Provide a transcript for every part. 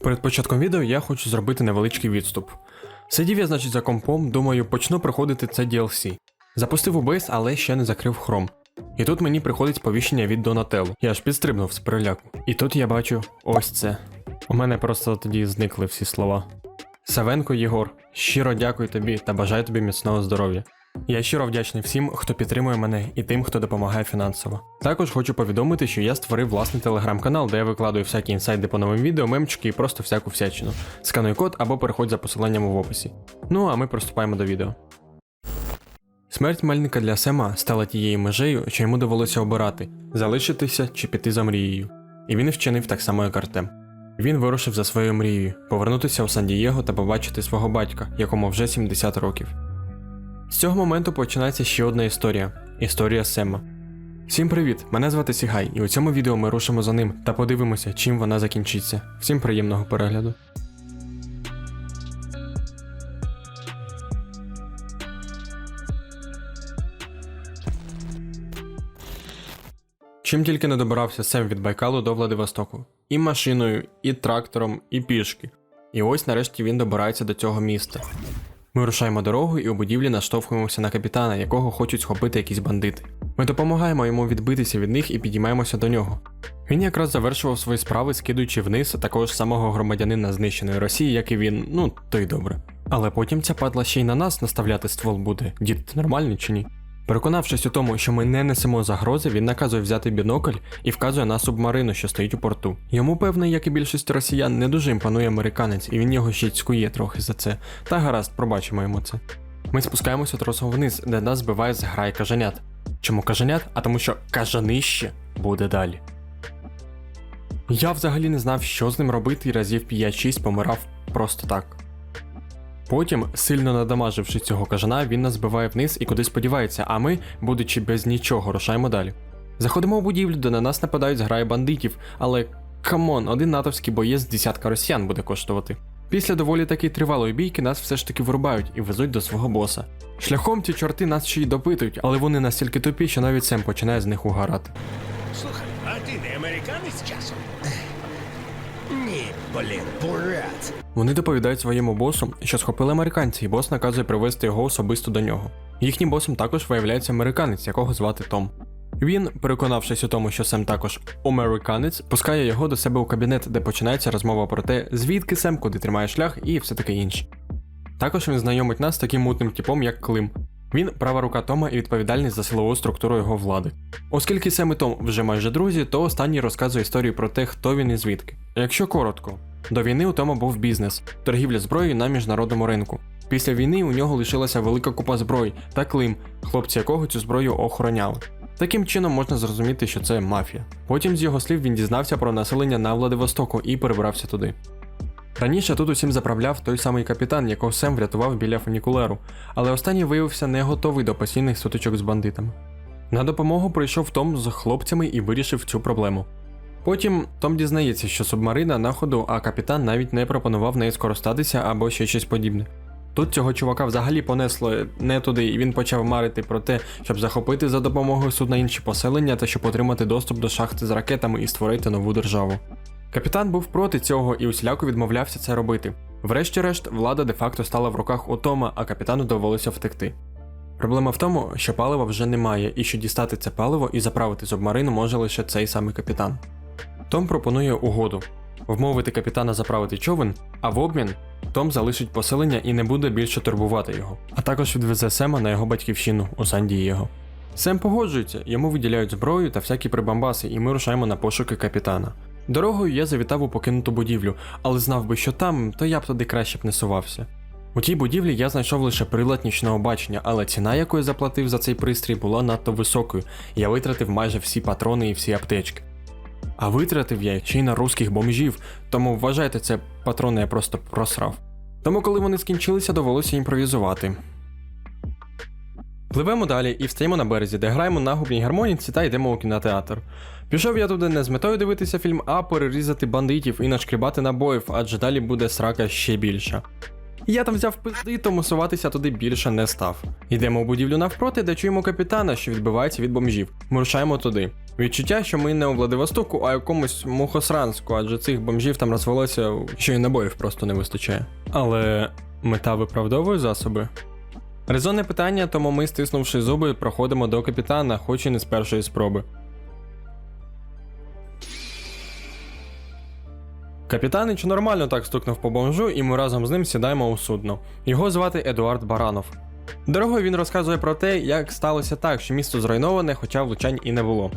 Перед початком відео я хочу зробити невеличкий відступ. Сидів я, значить, за компом, думаю, почну проходити це DLC. Запустив OBS, але ще не закрив Chrome. І тут мені приходить сповіщення від Donatello. Я аж підстрибнув з переляку. І тут я бачу ось це. У мене просто тоді зникли всі слова. Савенко Єгор, щиро дякую тобі та бажаю тобі міцного здоров'я. Я щиро вдячний всім, хто підтримує мене і тим, хто допомагає фінансово. Також хочу повідомити, що я створив власний телеграм-канал, де я викладаю всякі інсайди по новим відео, мемчики і просто всяку всячину. Скануй код або переходь за посиланням в описі. Ну а ми приступаємо до відео. Смерть мельника для Сема стала тією межею, що йому довелося обирати залишитися чи піти за мрією. І він вчинив так само, як Артем. Він вирушив за своєю мрією повернутися у Сан-Дієго та побачити свого батька, якому вже 70 років. З цього моменту починається ще одна історія історія Сема. Всім привіт! Мене звати Сігай, і у цьому відео ми рушимо за ним та подивимося, чим вона закінчиться. Всім приємного перегляду. Чим тільки не добирався Сем від Байкалу до Владивостоку. І машиною, і трактором, і пішки. І ось нарешті він добирається до цього міста. Ми рушаємо дорогу і у будівлі наштовхуємося на капітана, якого хочуть схопити якісь бандити. Ми допомагаємо йому відбитися від них і підіймаємося до нього. Він якраз завершував свої справи, скидуючи вниз такого ж самого громадянина знищеної Росії, як і він, ну то й добре. Але потім ця падла ще й на нас наставляти ствол буде. Дід, ти нормальний чи ні? Переконавшись у тому, що ми не несемо загрози, він наказує взяти бінокль і вказує на субмарину, що стоїть у порту. Йому, певне, як і більшість росіян, не дуже імпонує американець, і він його ще й цькує трохи за це. Та гаразд, пробачимо йому це. Ми спускаємося тросом вниз, де нас збиває зграй кажанят. Чому кажанят? А тому що кажанище буде далі. Я взагалі не знав, що з ним робити, і разів 5-6 помирав просто так. Потім, сильно надамаживши цього кажана, він нас збиває вниз і куди сподівається, а ми, будучи без нічого, рушаємо далі. Заходимо у будівлю, де на нас нападають зграї бандитів, але камон, один натовський боєць десятка росіян буде коштувати. Після доволі таки тривалої бійки нас все ж таки вирубають і везуть до свого боса. Шляхом ці чорти нас ще й допитують, але вони настільки тупі, що навіть Сем починає з них угарати. Слухай, а ти не американець часом? Ні, блін, бурят. Вони доповідають своєму босу, що схопили американці, і бос наказує привезти його особисто до нього. Їхнім босом також виявляється американець, якого звати Том. Він, переконавшись у тому, що Сем також американець, пускає його до себе у кабінет, де починається розмова про те, звідки Сем, куди тримає шлях і все таке інше. Також він знайомить нас з таким мутним типом, як Клим. Він права рука Тома і відповідальний за силову структуру його влади. Оскільки Сем і Том вже майже друзі, то останній розказує історію про те, хто він і звідки. Якщо коротко, до війни у Тома був бізнес, торгівля зброєю на міжнародному ринку. Після війни у нього лишилася велика купа зброї та Клим, хлопці якого цю зброю охороняли. Таким чином можна зрозуміти, що це мафія. Потім з його слів він дізнався про населення на Владивостоку і перебрався туди. Раніше тут усім заправляв той самий капітан, якого Сем врятував біля фунікулеру, але останній виявився не готовий до постійних сутичок з бандитами. На допомогу прийшов Том з хлопцями і вирішив цю проблему. Потім Том дізнається, що субмарина на ходу, а капітан навіть не пропонував нею скористатися або ще щось подібне. Тут цього чувака взагалі понесло не туди, і він почав марити про те, щоб захопити за допомогою судна інші поселення та щоб отримати доступ до шахти з ракетами і створити нову державу. Капітан був проти цього і усіляко відмовлявся це робити. Врешті-решт, влада де-факто стала в руках у Тома, а капітану довелося втекти. Проблема в тому, що палива вже немає, і що дістати це паливо і заправити субмарину може лише цей самий капітан. Том пропонує угоду вмовити капітана заправити човен, а в обмін Том залишить поселення і не буде більше турбувати його, а також відвезе Сема на його батьківщину у Сан-Дієго. Сем погоджується, йому виділяють зброю та всякі прибамбаси, і ми рушаємо на пошуки капітана. Дорогою я завітав у покинуту будівлю, але знав би, що там, то я б туди краще б не сувався. У тій будівлі я знайшов лише прилад нічного бачення, але ціна, яку я заплатив за цей пристрій, була надто високою, я витратив майже всі патрони і всі аптечки. А витратив я ще й на русських бомжів, тому вважайте, це патрони я просто просрав. Тому, коли вони скінчилися, довелося імпровізувати. Пливемо далі і встаємо на березі, де граємо на губній гармоніці та йдемо у кінотеатр. Пішов я туди не з метою дивитися фільм, а перерізати бандитів і нашкрібати набоїв, адже далі буде срака ще більша. Я там взяв пизди, тому суватися туди більше не став. Йдемо у будівлю навпроти, де чуємо капітана, що відбивається від бомжів. Ми рушаємо туди. Відчуття, що ми не у Владивостоку, а якомусь Мухосранську, адже цих бомжів там розвелося, що й набоїв просто не вистачає. Але мета виправдовує засоби. Резонне питання, тому ми, стиснувши зуби, проходимо до капітана, хоч і не з першої спроби. Капітанич нормально так стукнув по бомжу, і ми разом з ним сідаємо у судно. Його звати Едуард Баранов. Дорогою він розказує про те, як сталося так, що місто зруйноване, хоча влучань і не було.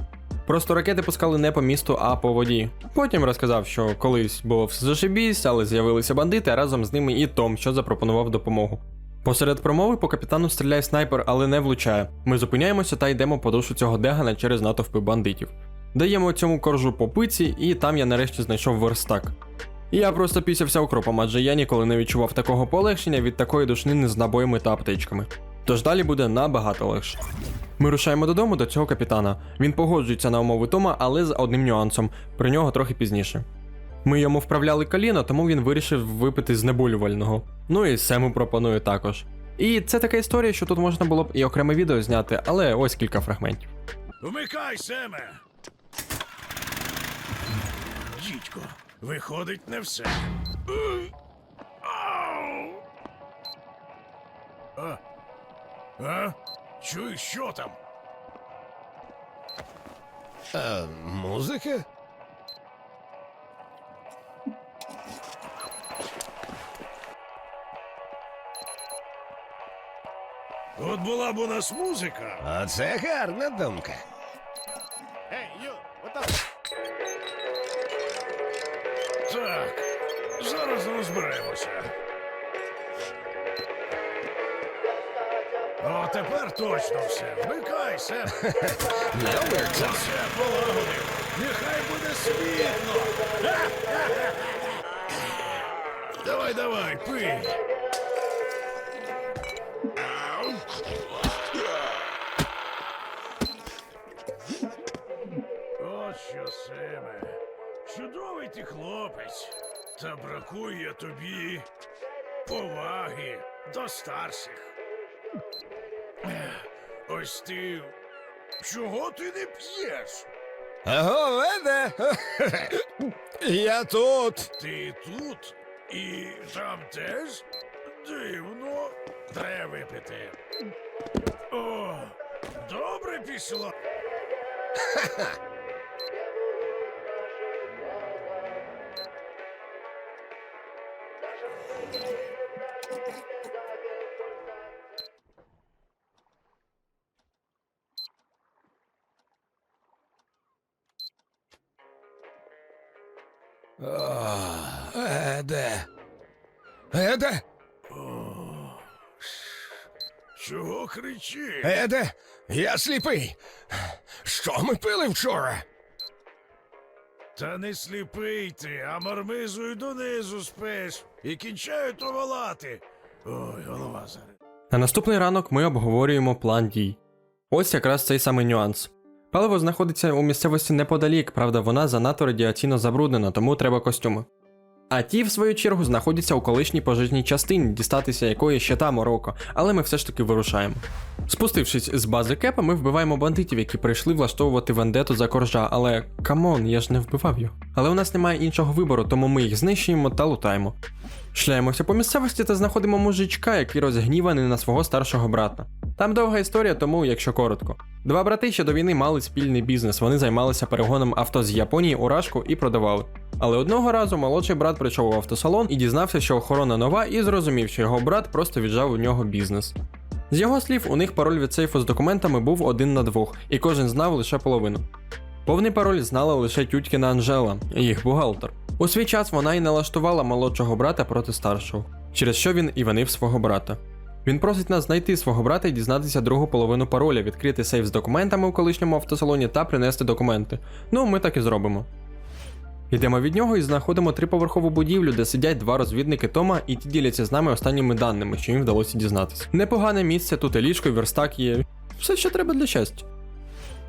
Просто ракети пускали не по місту, а по воді. Потім розказав, що колись було все зашибісь, але з'явилися бандити, а разом з ними і Том, що запропонував допомогу. Посеред промови по капітану стріляє снайпер, але не влучає. Ми зупиняємося та йдемо по душу цього дегана через натовпи бандитів. Даємо цьому коржу по пиці, і там я нарешті знайшов верстак. Я просто пісявся укропом, адже я ніколи не відчував такого полегшення від такої душнини з набоями та аптечками. Тож далі буде набагато легше. Ми рушаємо додому до цього капітана. Він погоджується на умови Тома, але з одним нюансом, про нього трохи пізніше. Ми йому вправляли коліно, тому він вирішив випити знеболювального. Ну і Сему пропоную також. І це така історія, що тут можна було б і окреме відео зняти, але ось кілька фрагментів. Вмикай, Семе! Дідько, виходить не все. А? А? Чуєш, що там? А, музика? От була б у нас музика. Оце гарна думка. Розберемося. О, тепер точно все. Вмикай, Сем. Все полагодив. Нехай буде світло. Давай, давай, пий. Бракує тобі поваги до старших. Ось ти. Чого ти не п'єш? Аго, веде. Я тут. Ти тут і там теж? Дивно. Треба випити. О, добре пішло. О, Еде, я сліпий. Що ми пили вчора? Та не сліпий ти, а мармизою донизу спиш і кінчаю то волати. Ой, голова зараз. На наступний ранок ми обговорюємо план дій. Ось якраз цей самий нюанс. Паливо знаходиться у місцевості неподалік, правда, вона занадто радіаційно забруднена, тому треба костюми. А ті, в свою чергу, знаходяться у колишній пожежній частині, дістатися якої ще та мороко, але ми все ж таки вирушаємо. Спустившись з бази кепа, ми вбиваємо бандитів, які прийшли влаштовувати вендету за коржа, але камон, я ж не вбивав його. Але у нас немає іншого вибору, тому ми їх знищуємо та лутаємо. Шляємося по місцевості та знаходимо мужичка, який розгніваний на свого старшого брата. Там довга історія, тому якщо коротко. Два брати ще до війни мали спільний бізнес, вони займалися перегоном авто з Японії у Рашку і продавали. Але одного разу молодший брат прийшов у автосалон і дізнався, що охорона нова, і зрозумів, що його брат просто віджав у нього бізнес. З його слів, у них пароль від сейфу з документами був один на двох, і кожен знав лише половину. Повний пароль знала лише тюткіна Анжела, їх бухгалтер. У свій час вона і налаштувала молодшого брата проти старшого, через що він і винив свого брата. Він просить нас знайти свого брата і дізнатися другу половину пароля, відкрити сейф з документами у колишньому автосалоні та принести документи. Ну, ми так і зробимо. Йдемо від нього і знаходимо триповерхову будівлю, де сидять два розвідники Тома, і ті діляться з нами останніми даними, що їм вдалося дізнатися. Непогане місце, тут і ліжко, і верстак є. Все, що треба для щастя.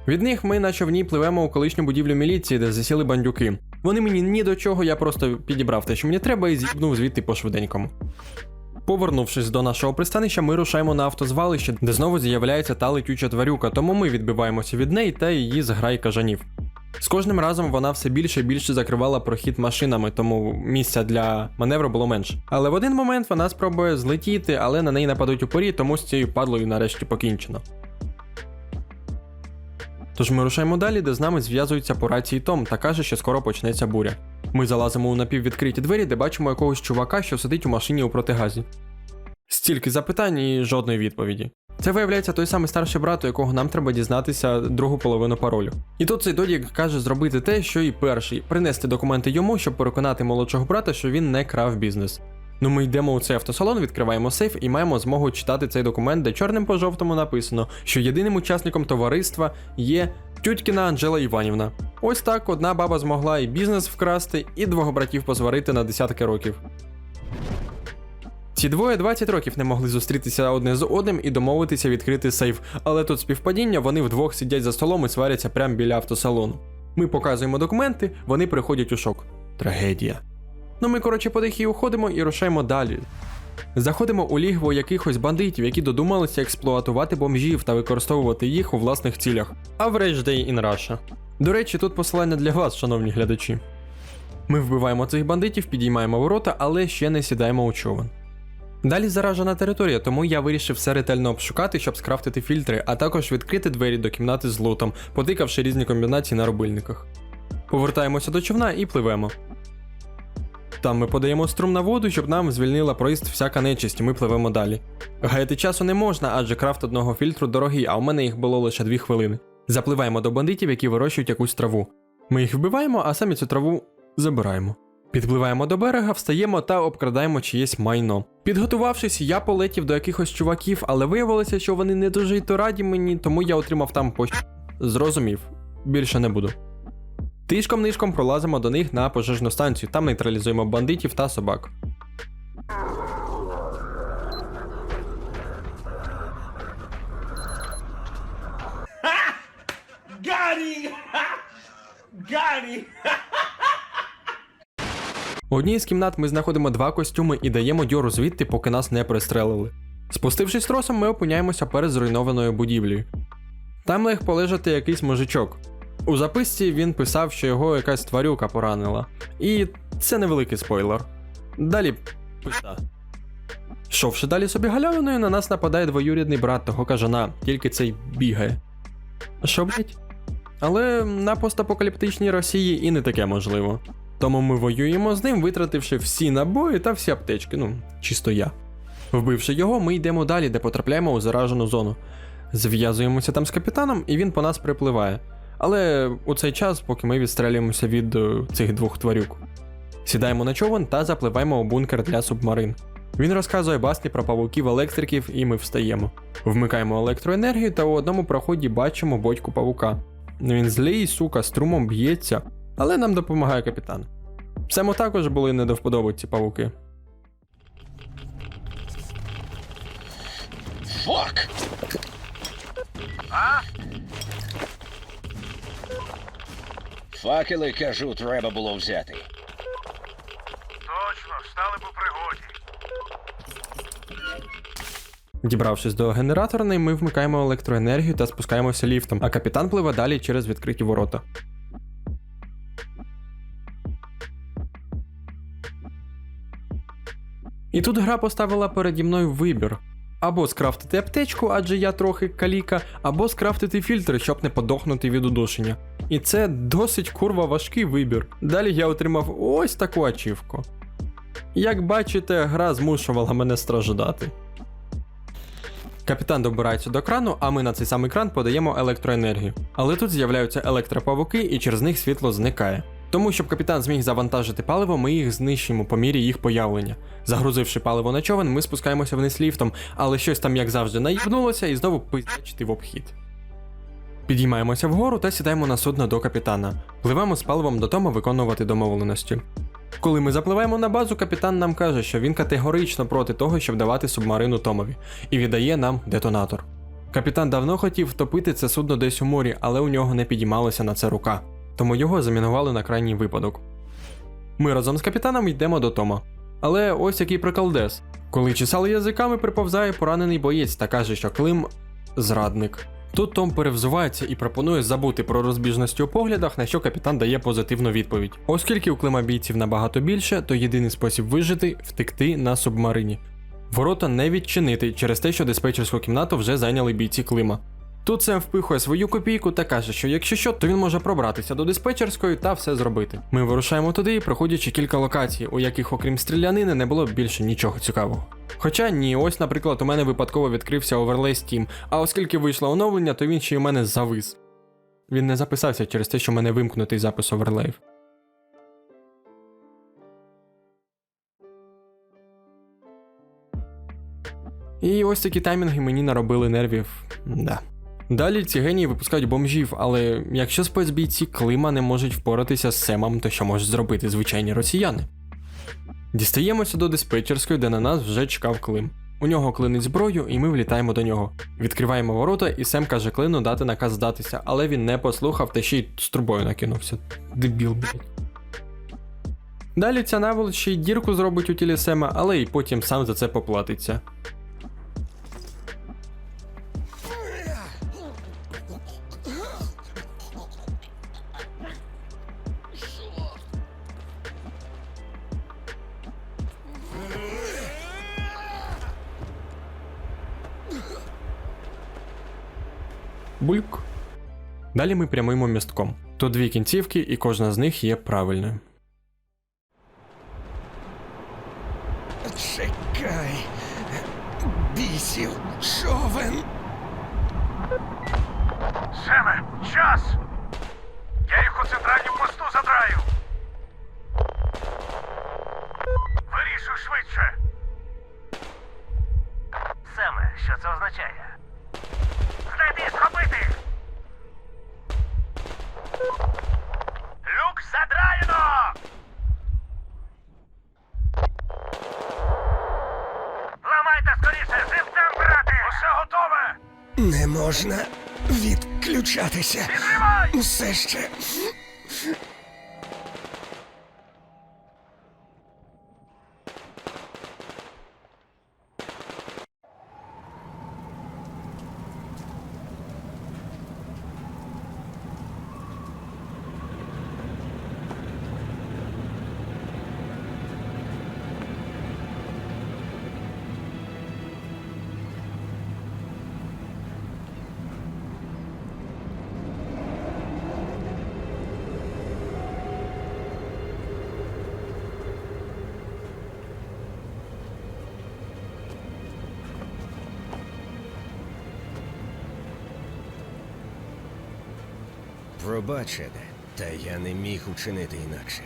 Від них ми на човні пливемо у колишню будівлю міліції, де засіли бандюки. Вони мені ні до чого, я просто підібрав те, що мені треба, і зібнув звідти по швиденькому. Повернувшись до нашого пристанища, ми рушаємо на автозвалище, де знову з'являється та летюча тварюка, тому ми відбиваємося від неї та її зграй кажанів. З кожним разом вона все більше і більше закривала прохід машинами, тому місця для маневру було менше. Але в один момент вона спробує злетіти, але на неї нападуть упорі, тому з цією падлою нарешті покінчено. Тож ми рушаємо далі, де з нами зв'язується по рації Том та каже, що скоро почнеться буря. Ми залазимо у напіввідкриті двері, де бачимо якогось чувака, що сидить у машині у протигазі. Стільки запитань і жодної відповіді. Це виявляється той самий старший брат, у якого нам треба дізнатися другу половину паролю. І тут цей Додік каже зробити те, що і перший принести документи йому, щоб переконати молодшого брата, що він не крав бізнес. Ну, ми йдемо у цей автосалон, відкриваємо сейф і маємо змогу читати цей документ, де чорним по жовтому написано, що єдиним учасником товариства є тютькіна Анжела Іванівна. Ось так одна баба змогла і бізнес вкрасти, і двох братів посварити на десятки років. Ці двоє 20 років не могли зустрітися одне з одним і домовитися відкрити сейф, але тут співпадіння вони вдвох сидять за столом і сваряться прямо біля автосалону. Ми показуємо документи, вони приходять у шок. Трагедія. Ну ми, коротше, подихи уходимо і рушаємо далі. Заходимо у лігво якихось бандитів, які додумалися експлуатувати бомжів та використовувати їх у власних цілях. Average Day in Russia. До речі, тут посилання для вас, шановні глядачі. Ми вбиваємо цих бандитів, підіймаємо ворота, але ще не сідаємо у човен. Далі заражена територія, тому я вирішив все ретельно обшукати, щоб скрафтити фільтри, а також відкрити двері до кімнати з лутом, потикавши різні комбінації на рубильниках. Повертаємося до човна і пливемо. Там ми подаємо струм на воду, щоб нам звільнила проїзд всяка нечисть, і ми пливемо далі. Гаяти часу не можна, адже крафт одного фільтру дорогий, а у мене їх було лише 2 хвилини. Запливаємо до бандитів, які вирощують якусь траву. Ми їх вбиваємо, а самі цю траву забираємо. Підпливаємо до берега, встаємо та обкрадаємо чиєсь майно. Підготувавшись, я полетів до якихось чуваків, але виявилося, що вони не дуже й то раді мені, тому я отримав там по Зрозумів, більше не буду. Тишком нишком пролазимо до них на пожежну станцію, там нейтралізуємо бандитів та собак. У одній з кімнат ми знаходимо два костюми і даємо дьору звідти, поки нас не пристрелили. Спустившись тросом, ми опиняємося перед зруйнованою будівлею. Там лег полежати якийсь мужичок. У записці він писав, що його якась тварюка поранила. І це невеликий спойлер. Далі пизда. Шовши далі собі галявиною, на нас нападає двоюрідний брат того кажана, тільки цей бігає. Що, блять? Але на постапокаліптичній Росії і не таке можливо. Тому ми воюємо з ним, витративши всі набої та всі аптечки, ну, чисто я. Вбивши його, ми йдемо далі, де потрапляємо у заражену зону. Зв'язуємося там з капітаном, і він по нас припливає. Але у цей час, поки ми відстрелюємося від е, цих двох тварюк. Сідаємо на човен та запливаємо у бункер для субмарин. Він розказує басні про павуків електриків, і ми встаємо. Вмикаємо електроенергію та у одному проході бачимо бочку павука. Він злий, сука, струмом б'ється, але нам допомагає капітан. Всему також були не до вподоби ці павуки. Фак! Факели, кажу, треба було взяти. Точно, стали по пригоді. Дібравшись до генераторної, ми вмикаємо електроенергію та спускаємося ліфтом, а капітан пливе далі через відкриті ворота. І тут гра поставила переді мною вибір. Або скрафтити аптечку, адже я трохи каліка, або скрафтити фільтри, щоб не подохнути від удушення. І це досить курва важкий вибір. Далі я отримав ось таку ачівку. Як бачите, гра змушувала мене страждати. Капітан добирається до крану, а ми на цей самий кран подаємо електроенергію. Але тут з'являються електропавуки, і через них світло зникає. Тому, щоб капітан зміг завантажити паливо, ми їх знищимо по мірі їх появлення. Загрузивши паливо на човен, ми спускаємося вниз ліфтом, але щось там, як завжди, наїбнулося і знову пиздячити в обхід. Підіймаємося вгору та сідаємо на судно до капітана. Пливемо з паливом до Тома виконувати домовленості. Коли ми запливаємо на базу, капітан нам каже, що він категорично проти того, щоб давати субмарину Томові, і віддає нам детонатор. Капітан давно хотів втопити це судно десь у морі, але у нього не підіймалася на це рука, тому його замінували на крайній випадок. Ми разом з капітаном йдемо до Тома. Але ось який приколдес. Коли чесали язиками, приповзає поранений боєць та каже, що Клим зрадник. Тут Том перевзувається і пропонує забути про розбіжності у поглядах, на що капітан дає позитивну відповідь. Оскільки у Клима бійців набагато більше, то єдиний спосіб вижити втекти на субмарині. Ворота не відчинити через те, що диспетчерську кімнату вже зайняли бійці Клима. Тут Сем впихує свою копійку та каже, що якщо що, то він може пробратися до диспетчерської та все зробити. Ми вирушаємо туди, проходячи кілька локацій, у яких, окрім стрілянини, не було більше нічого цікавого. Хоча ні, ось, наприклад, у мене випадково відкрився оверлей Steam, а оскільки вийшло оновлення, то він ще й у мене завис. Він не записався через те, що в мене вимкнутий запис оверлеїв. І ось такі таймінги мені наробили нервів. Да. Далі ці генії випускають бомжів, але якщо спецбійці Клима не можуть впоратися з Семом, то що можуть зробити звичайні росіяни? Дістаємося до диспетчерської, де на нас вже чекав Клим. У нього клинить зброю, і ми влітаємо до нього. Відкриваємо ворота, і Сем каже Клину дати наказ здатися, але він не послухав та ще й з трубою накинувся. Дебіл, блядь. Далі ця наволоч ще й дірку зробить у тілі Сема, але й потім сам за це поплатиться. Бульк. Далі ми прямуємо містком. Тут дві кінцівки, і кожна з них є правильною. Чекай. Бісів, човен. Семе, час! Не можна відключатися. Усе ще. Пробач, та я не міг учинити інакше.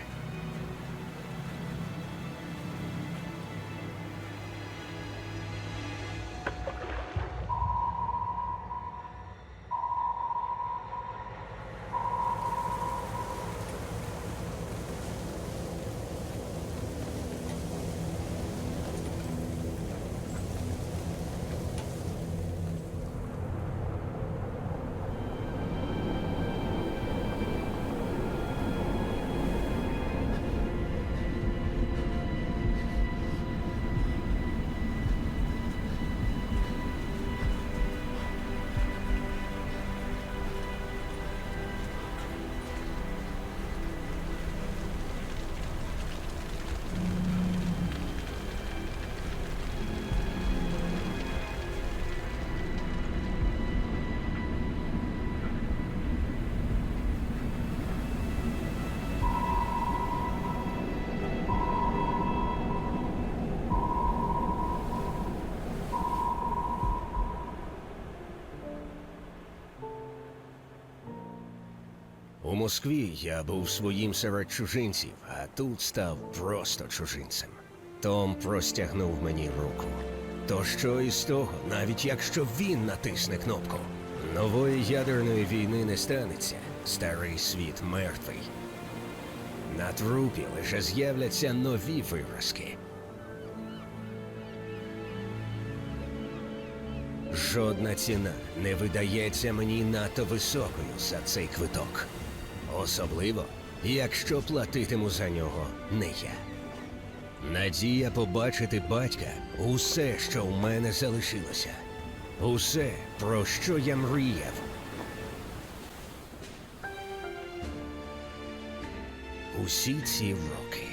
Москві я був своїм серед чужинців, а тут став просто чужинцем. Том простягнув мені руку. То що із того, навіть якщо він натисне кнопку? Нової ядерної війни не станеться. Старий світ мертвий. На трупі лише з'являться нові виразки. Жодна ціна не видається мені надто високою за цей квиток. Особливо, якщо платитиму за нього не я. Надія побачити батька усе, що в мене залишилося. Усе, про що я мріяв. Усі ці роки.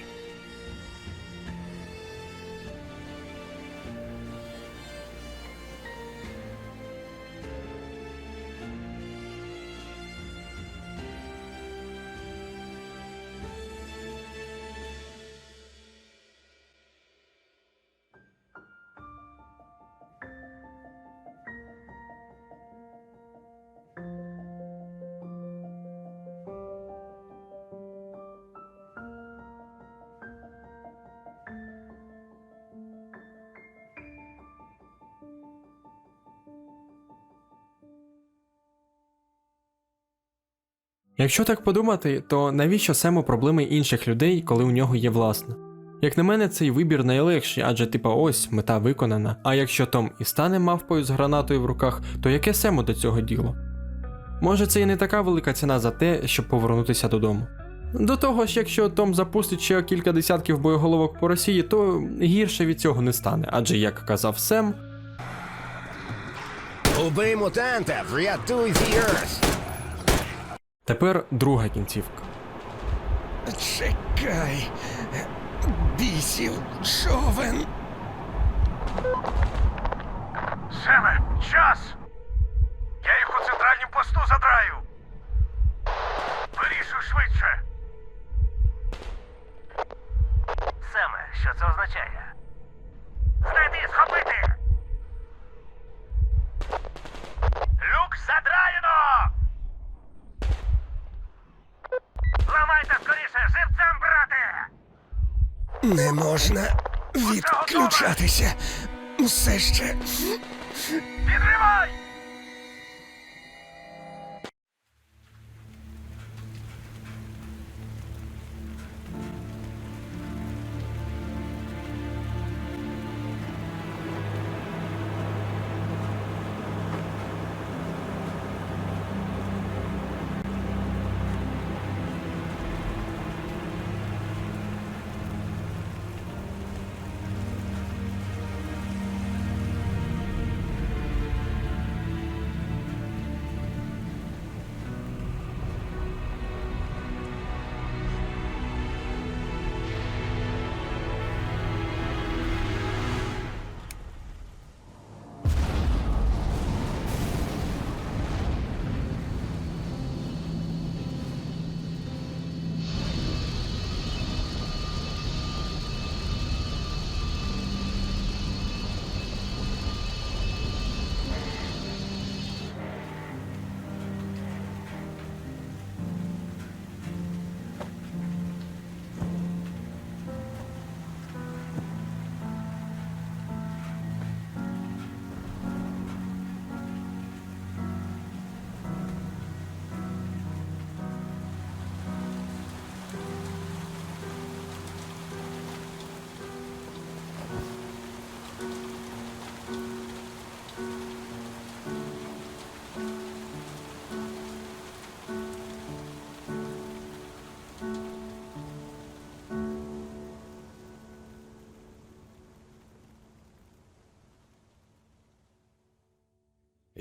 Якщо так подумати, то навіщо Сему проблеми інших людей, коли у нього є власна? Як на мене, цей вибір найлегший, адже типа ось мета виконана. А якщо Том і стане мавпою з гранатою в руках, то яке Сему до цього діло? Може, це і не така велика ціна за те, щоб повернутися додому. До того ж, якщо Том запустить ще кілька десятків боєголовок по Росії, то гірше від цього не стане, адже як казав Сем, Убий мутанта, врятуй Earth! Тепер друга кінцівка. Чекай. Бісів човен. Семе, час! Відключатися. Усе ще. Підривай!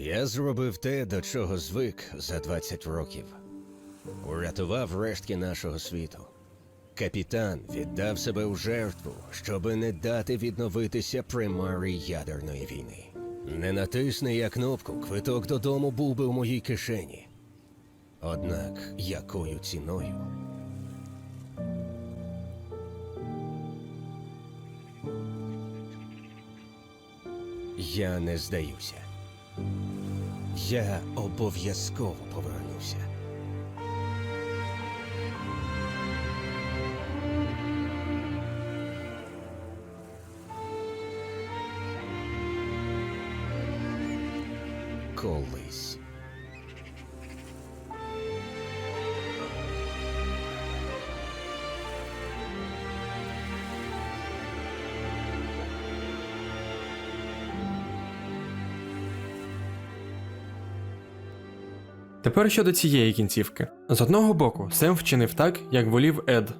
Я зробив те, до чого звик за 20 років. Урятував рештки нашого світу. Капітан віддав себе у жертву, щоби не дати відновитися примарі ядерної війни. Не натисни я кнопку, квиток додому був би в моїй кишені. Однак якою ціною? Я не здаюся. Я обов'язково повернуся. Колись. Тепер щодо цієї кінцівки. З одного боку, Сем вчинив так, як волів Ед.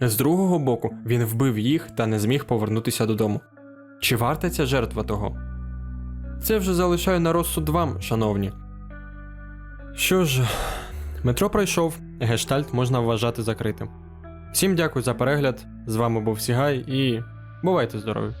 З другого боку, він вбив їх та не зміг повернутися додому. Чи варта ця жертва того? Це вже залишаю на розсуд вам, шановні. Що ж, метро пройшов, гештальт можна вважати закритим. Всім дякую за перегляд. З вами був Сігай і бувайте здорові!